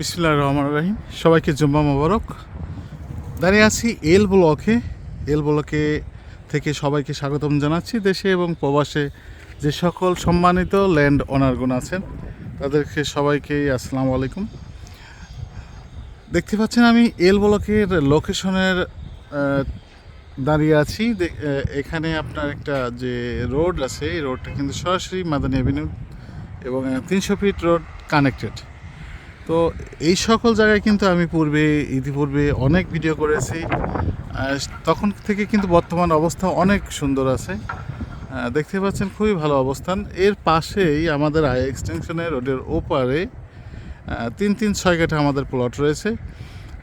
বিসমুল্লাহ রহমান রাহিম। সবাইকে জুম্মা মোবারক। দাঁড়িয়ে আছি এল ব্লকে। এল ব্লকে থেকে সবাইকে স্বাগতম জানাচ্ছি দেশে এবং প্রবাসে। যে সকল সম্মানিত ল্যান্ড ওনারগুন আছেন, তাদেরকে সবাইকেই আসসালামু আলাইকুম। দেখতে পাচ্ছেন আমি এল ব্লকের লোকেশনের দাঁড়িয়ে আছি। এখানে আপনার একটা যে রোড আছে, এই রোডটা কিন্তু সরাসরি মাদানী অ্যাভিনিউ এবং তিনশো ফিট রোড কানেক্টেড। তো এই সকল জায়গায় কিন্তু আমি পূর্বে, ইতিপূর্বে অনেক ভিডিও করেছি। তখন থেকে কিন্তু বর্তমান অবস্থা অনেক সুন্দর আছে। দেখতে পাচ্ছেন খুবই ভালো অবস্থান। এর পাশেই আমাদের আই এক্সটেনশনের রোডের ওপারে তিন তিন ছয় কাঠা আমাদের প্লট রয়েছে।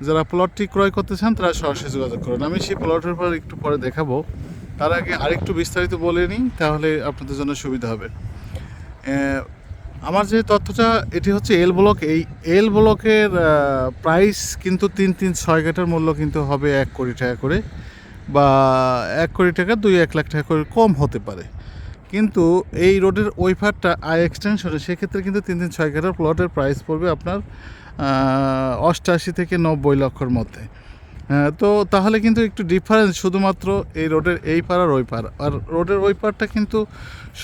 যারা প্লটটি ক্রয় করতে চান, তারা সরাসরি যোগাযোগ করুন। আমি সেই প্লটের পর একটু পরে দেখাবো। তার আগে আরেকটু বিস্তারিত বলে নিই, তাহলে আপনাদের জন্য সুবিধা হবে। আমার যে তথ্যটা এটি হচ্ছে এল ব্লক এই এল ব্লকের প্রাইস কিন্তু তিন তিন ছয় কাঠার মূল্য কিন্তু হবে এক কোটি টাকা করে বা এক কোটি টাকা দুই এক লাখ টাকা করে কম হতে পারে। কিন্তু এই রোডের ওই পারটা আই এক্সটেনশনে সেক্ষেত্রে কিন্তু তিন তিন ছয় কাঠার প্লটের প্রাইস পড়বে আপনার আহ, অষ্টাশি থেকে নব্বই লক্ষর মধ্যে। হ্যাঁ, তো তাহলে কিন্তু একটু ডিফারেন্স শুধুমাত্র এই রোডের এই পার আর ওই পার আর রোডের ওই পারটা কিন্তু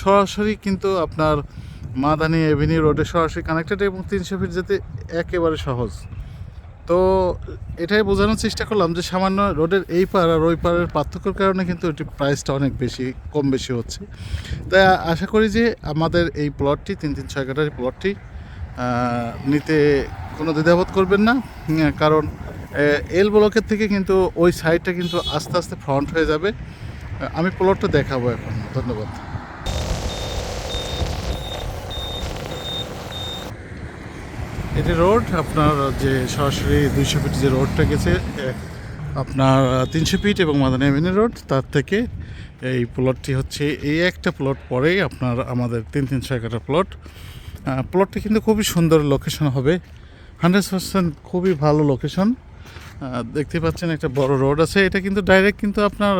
সরাসরি কিন্তু আপনার মাদানি এভিনিউ রোডে সরাসরি কানেক্টেড এবং তিনশো ফিট যেতে একেবারে সহজ। তো এটাই বোঝানোর চেষ্টা করলাম যে সামান্য রোডের এই পার আর ওই পারের পার্থক্যের কারণে কিন্তু এটি প্রাইসটা অনেক বেশি, কম বেশি হচ্ছে। তাই আশা করি যে আমাদের এই প্লটটি তিন তিন ছয় কাটার প্লটটি নিতে কোনো দ্বিধাবোধ করবেন না। কারণ এল ব্লকের থেকে কিন্তু ওই সাইডটা কিন্তু আস্তে আস্তে ফ্রন্ট হয়ে যাবে। আমি প্লটটা দেখাবো এখন। ধন্যবাদ। এটি রোড, আপনার যে সরাসরি দুইশো ফিট যে রোডটা গেছে আপনার তিনশো ফিট এবং মাদানী এভিনিউ রোড তার থেকে এই প্লটটি হচ্ছে, এই একটা প্লট পরেই আপনার আমাদের তিন তিন ছয় কাটা প্লট প্লটটি কিন্তু খুবই সুন্দর লোকেশন হবে হান্ড্রেড পার্সেন্ট খুবই ভালো লোকেশন দেখতে পাচ্ছেন একটা বড় রোড আছে, এটা কিন্তু ডাইরেক্ট কিন্তু আপনার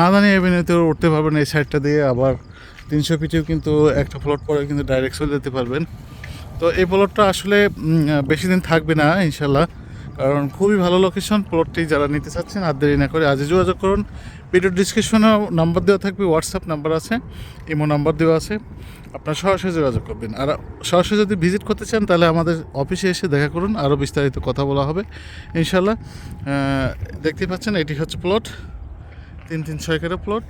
মাদানী অ্যাভিনিউতেও উঠতে পারবেন, এই সাইডটা দিয়ে আবার তিনশো ফিটেও কিন্তু একটা প্লট পরে কিন্তু ডাইরেক্ট চলে যেতে পারবেন। তো এই প্লটটা আসলে বেশি দিন থাকবে না ইনশাল্লাহ কারণ খুবই ভালো লোকেশন প্লটটি যারা নিতে চাচ্ছেন আর দেরি না করে আজই যোগাযোগ করুন। ভিডিও ডিসক্রিপশনেও নাম্বার দেওয়া থাকবে হোয়াটসঅ্যাপ নাম্বার আছে ইমো নাম্বার দেওয়া আছে। আপনার সরাসরি যোগাযোগ করবেন। আর সরাসরি যদি ভিজিট করতে চান তাহলে আমাদের অফিসে এসে দেখা করুন আরও বিস্তারিত কথা বলা হবে ইনশাল্লাহ আহ, দেখতেই পাচ্ছেন এটি হচ্ছে প্লট তিন তিন ছয় কাটা প্লট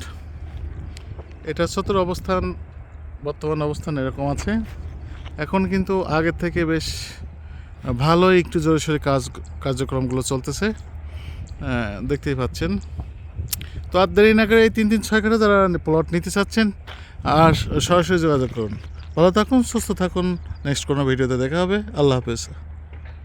এটা সত্তর অবস্থান বর্তমান অবস্থান এরকম আছে। এখন কিন্তু আগের থেকে বেশ ভালোই একটু জোরে সোরে কাজ, কার্যক্রমগুলো চলতেছে। দেখতেই পাচ্ছেন। তো আর দেরি না করে এই তিন তিন ছয় কাটা যারা প্লট নিতে চাচ্ছেন, আর সরাসরি যোগাযোগ করুন। ভালো থাকুন, সুস্থ থাকুন। নেক্সট কোনো ভিডিওতে দেখা হবে। আল্লাহ হাফেজ।